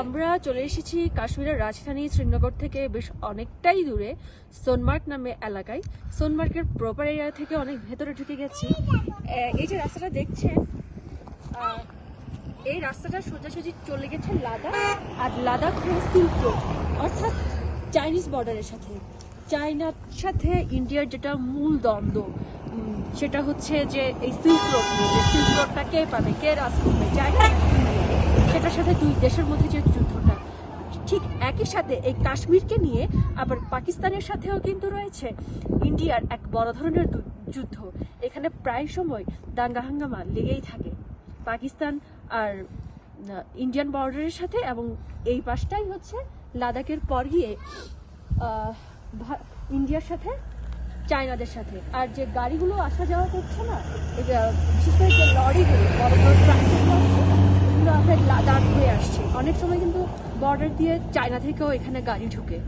আমরা চলে এসেছি কাশ্মীরের রাজধানী শ্রীনগর থেকে বেশ অনেকটাই দূরে, সোনমার্গ নামে এলাকায়। সোনমার্গের প্রপার এরিয়া থেকে অনেক ভেতরে ঢুকে গেছি। এই যে রাস্তাটা দেখছেন এই রাস্তাটা সোজাসুজি চলে গেছে লাদাখ আর লাদাখ হয়ে সিল্ক রোড, অর্থাৎ চাইনিজ বর্ডারের সাথে। চায়নার সাথে ইন্ডিয়ার যেটা মূল দ্বন্দ্ব সেটা হচ্ছে যে এই সিল্ক রোড সিল্ক রোডটা কে পাবে কে রাস করবে চায়না। নাকি ইন্ডিয়া? সেটার সাথে দুই দেশের মধ্যে যে যুদ্ধটা, ঠিক একই সাথে এই কাশ্মীরকে নিয়ে আবার পাকিস্তানের সাথেও কিন্তু রয়েছে ইন্ডিয়ার এক বড় ধরনের যুদ্ধ। এখানে প্রায় সময় দাঙ্গা হাঙ্গামা লেগেই থাকে। পাকিস্তান আর ইন্ডিয়ান বর্ডারের সাথে এবং এই পাশটাই হচ্ছে লাদাখের পর গিয়ে ইন্ডিয়ার সাথে, চায়নাদের সাথে। আর যে গাড়িগুলো আসা যাওয়া করছে না বিশেষ করে যে লরিগুলো, বড় লাদাখ হয়ে আসছে। অনেক সময় কিন্তু বর্ডার দিয়ে চায়না থেকেও এখানে গাড়ি ঢুকে।